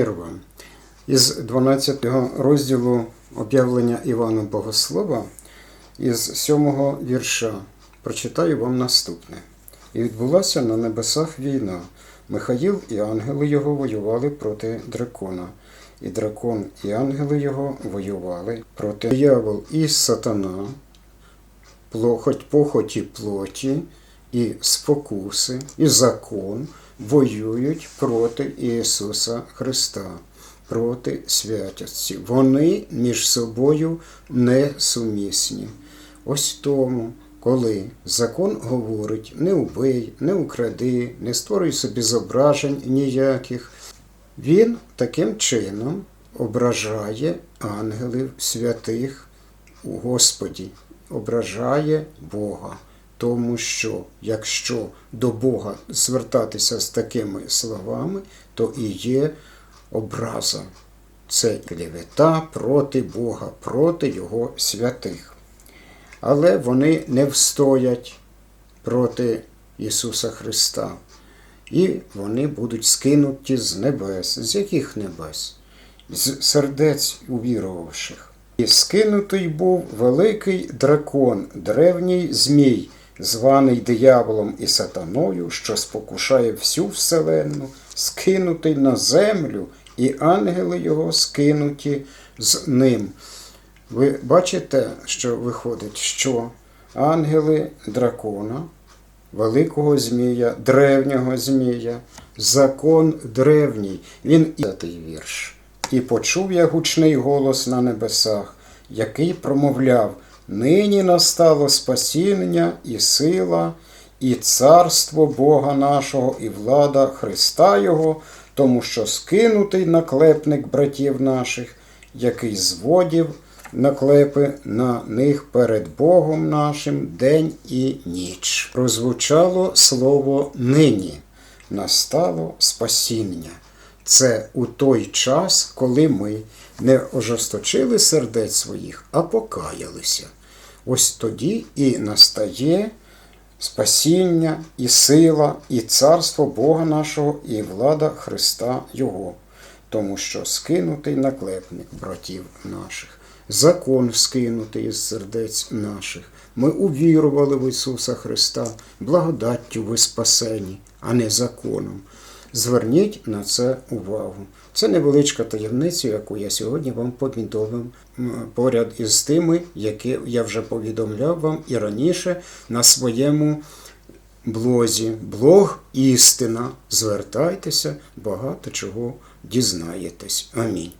Мир. Із 12 розділу об'явлення Івана Богослова, із 7 вірша, прочитаю вам наступне. І відбулася на небесах війна. Михаїл і ангели його воювали проти дракона. І дракон і ангели його воювали проти диявол і сатана, похоті плоті, і спокуси, і закон воюють проти Ісуса Христа, проти святості. Вони між собою несумісні. Ось тому, коли закон говорить не убий, не укради, не створюй собі зображень ніяких, він таким чином ображає ангелів святих у Господі, ображає Бога. Тому що якщо до Бога звертатися з такими словами, то і є образа. Це клівета проти Бога, проти Його святих. Але вони не встоять проти Ісуса Христа. І вони будуть скинуті з небес. З яких небес? З сердець увірувавших. І скинутий був великий дракон, древній Змій, званий дияволом і сатаною, що спокушає всю вселенну, скинутий на землю, і ангели його скинуті з ним. Ви бачите, що виходить, що ангели дракона, великого змія, древнього змія, закон древній, він і вірш. І почув я гучний голос на небесах, який промовляв: Нині настало спасіння і сила, і царство Бога нашого, і влада Христа Його, тому що скинутий наклепник братів наших, який зводів наклепи на них перед Богом нашим день і ніч. Прозвучало слово нині, настало спасіння. Це у той час, коли ми не ожесточили сердець своїх, а покаялися. Ось тоді і настає спасіння, і сила, і царство Бога нашого, і влада Христа Його, тому що скинутий наклепник братів наших, закон скинутий із сердець наших. Ми увірували в Ісуса Христа, благодаттю ви спасені, а не законом. Зверніть на це увагу. Це невеличка таємниця, яку я сьогодні вам повідомив поряд із тими, які я вже повідомляв вам і раніше на своєму блозі. Блог істина. Звертайтеся, багато чого дізнаєтесь. Амінь.